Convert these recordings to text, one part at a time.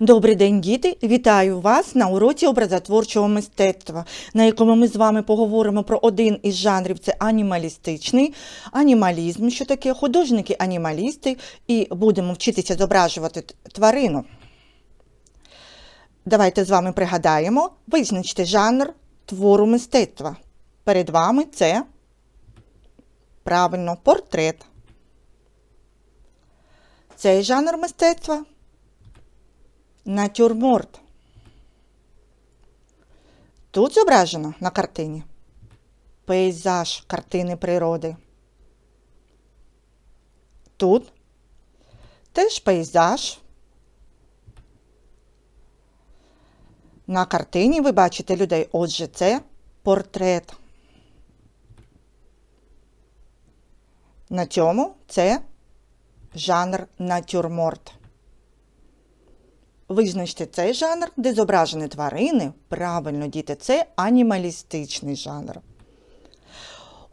Добрий день, діти! Вітаю вас на уроці образотворчого мистецтва, на якому ми з вами поговоримо про один із жанрів це анімалістичний, анімалізм, що таке художники-анімалісти, і будемо вчитися зображувати тварину. Давайте з вами пригадаємо, визначте жанр твору мистецтва. Перед вами це правильно портрет. Цей жанр мистецтва натюрморт. Тут зображено на картині пейзаж картини природи. Тут теж пейзаж. На картині ви бачите людей. Отже, це портрет. На цьому це жанр натюрморт. Визначте цей жанр, де зображені тварини. Правильно, діти, це анімалістичний жанр.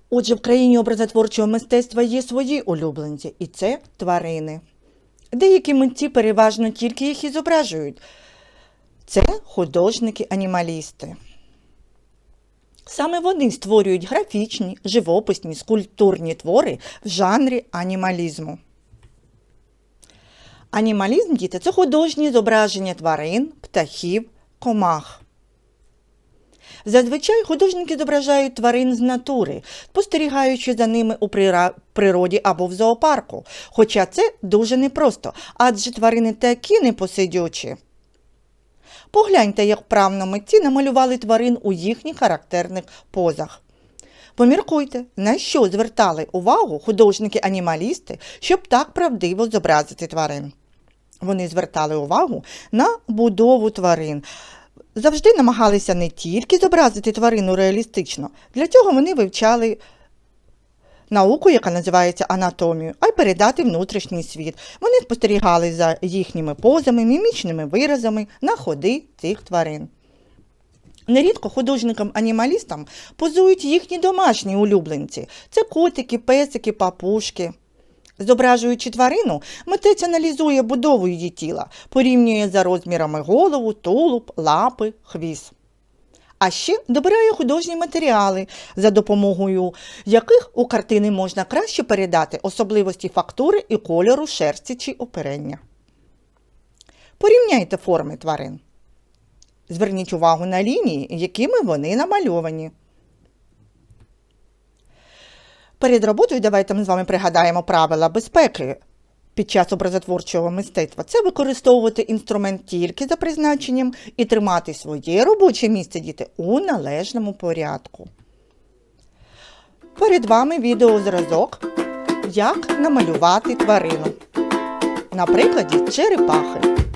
Отже, в країні образотворчого мистецтва є свої улюбленці, і це тварини. Деякі митці переважно тільки їх і зображують. Це художники-анімалісти. Саме вони створюють графічні, живописні, скульптурні твори в жанрі анімалізму. Анімалізм, діти, це художні зображення тварин, птахів, комах. Зазвичай художники зображають тварин з натури, спостерігаючи за ними у природі або в зоопарку. Хоча це дуже непросто, адже тварини такі непосидючі. Погляньте, як вправно митці намалювали тварин у їхніх характерних позах. Поміркуйте, на що звертали увагу художники-анімалісти, щоб так правдиво зобразити тварин. Вони звертали увагу на будову тварин. Завжди намагалися не тільки зобразити тварину реалістично, для цього вони вивчали науку, яка називається анатомію, а й передати внутрішній світ. Вони спостерігали за їхніми позами, мімічними виразами на ходи цих тварин. Нерідко художникам-анімалістам позують їхні домашні улюбленці це котики, песики, папушки. Зображуючи тварину, митець аналізує будову її тіла, порівнює за розмірами голову, тулуб, лапи, хвіст. А ще добирає художні матеріали, за допомогою яких у картини можна краще передати особливості фактури і кольору шерсті чи оперення. Порівняйте форми тварин. Зверніть увагу на лінії, якими вони намальовані. Перед роботою давайте ми з вами пригадаємо правила безпеки під час образотворчого мистецтва. Це використовувати інструмент тільки за призначенням і тримати своє робоче місце діти у належному порядку. Перед вами відеозразок, як намалювати тварину. На прикладі черепахи.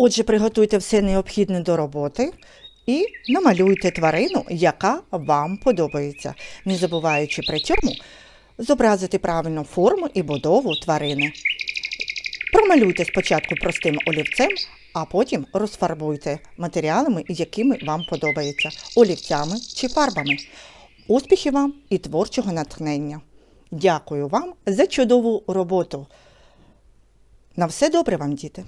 Отже, приготуйте все необхідне до роботи і намалюйте тварину, яка вам подобається, не забуваючи при цьому зобразити правильну форму і будову тварини. Промалюйте спочатку простим олівцем, а потім розфарбуйте матеріалами, якими вам подобається, олівцями чи фарбами. Успіхів вам і творчого натхнення! Дякую вам за чудову роботу. На все добре вам, діти!